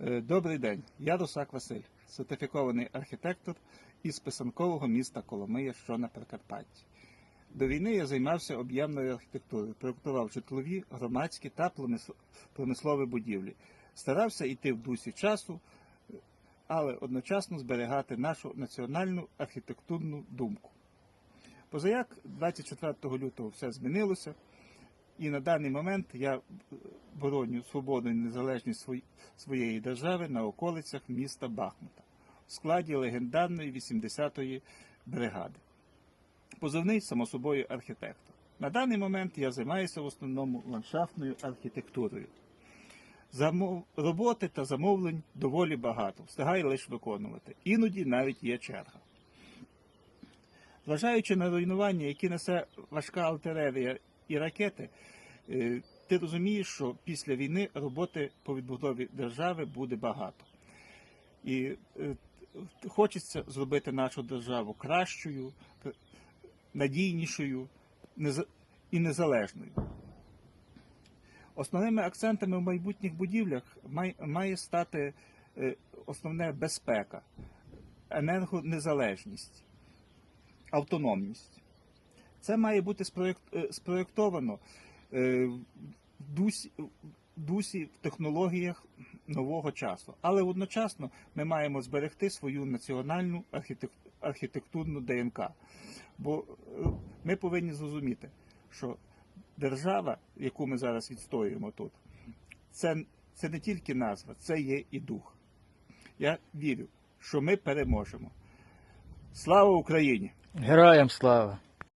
Е, Добрий день, я Русак Василь, сертифікований архітектор із писанкового міста Коломия, що на Прикарпатті. До війни я займався об'ємною архітектурою, проєктував житлові, громадські та промислові будівлі. Старався йти в дусі часу, але одночасно зберігати нашу національну архітектурну думку. Позаяк 24 лютого все змінилося, і на даний момент я бороню свободу і незалежність своєї держави на околицях міста Бахмута в складі легендарної 80-ї бригади. Позивний, само собою, архітектор. На даний момент я займаюся в основному ландшафтною архітектурою. Замов... Роботи та замовлень доволі багато, встигаю лише виконувати. Іноді навіть є черга. Зважаючи на руйнування, які несе важка артилерія і ракети, е, ти розумієш, що після війни роботи по відбудові держави буде багато. І е, хочеться зробити нашу державу кращою, надійнішою і незалежною. Основними акцентами в майбутніх будівлях має стати е, основне безпека, енергонезалежність, автономність. Це має бути е, спроєктовано е, в дусі, в дусі в технологіях нового часу. Але одночасно ми маємо зберегти свою національну архітектурну ДНК. Бо е, ми повинні зрозуміти, що держава, яку ми зараз відстоюємо тут, це, це не тільки назва, це є і дух. Я вірю, що ми переможемо. Слава Україні! Героям слава!